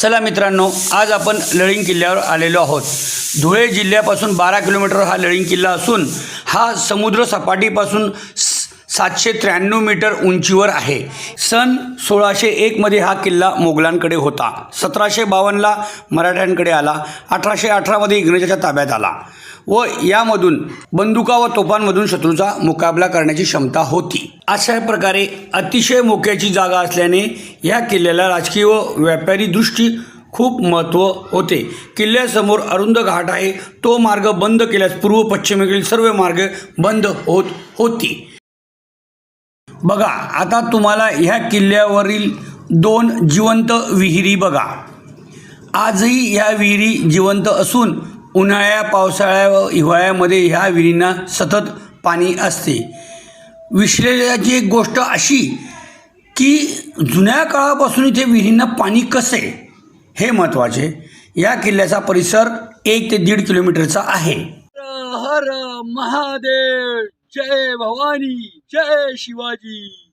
चला मित्रांनो आज आपण लळिंग किल्ल्यावर आलेलो आहोत. धुळे जिल्ह्यापासून बारा किलोमीटर हा लळिंग किल्ला असून हा समुद्र सपाटीपासून सातशे त्र्याण्णव मीटर उंचीवर आहे. सन सोळाशे एकमध्ये हा किल्ला मोगलांकडे होता. सतराशे बावन्नला मराठ्यांकडे आला. अठराशे अठरामध्ये इंग्रजाच्या ताब्यात आला. व यामधून बंदुका व तोफांमधून शत्रूचा मुकाबला करण्याची क्षमता होती. अशा प्रकारे अतिशय मोक्याची जागा असल्याने या किल्ल्याला राजकीय व व्यापारी दृष्टी खूप महत्त्व होते. किल्ल्यासमोर अरुंद घाट आहे. तो मार्ग बंद केल्यास पूर्व पश्चिमेकडील सर्व मार्ग बंद होत होती. बघा आता तुम्हाला ह्या किल्ल्यावरील दोन जिवंत विहिरी बघा. आजही ह्या विहिरी जिवंत असून उन्हाळ्या पावसाळ्या व हिवाळ्यामध्ये ह्या विहिरींना सतत पाणी असते. विश्लेषणाची एक गोष्ट अशी की जुन्या काळापासून इथे विहिरींना पाणी कसे हे महत्त्वाचे. या किल्ल्याचा परिसर एक ते दीड किलोमीटरचा आहे. हर महादेव जय भवानी जय शिवाजी.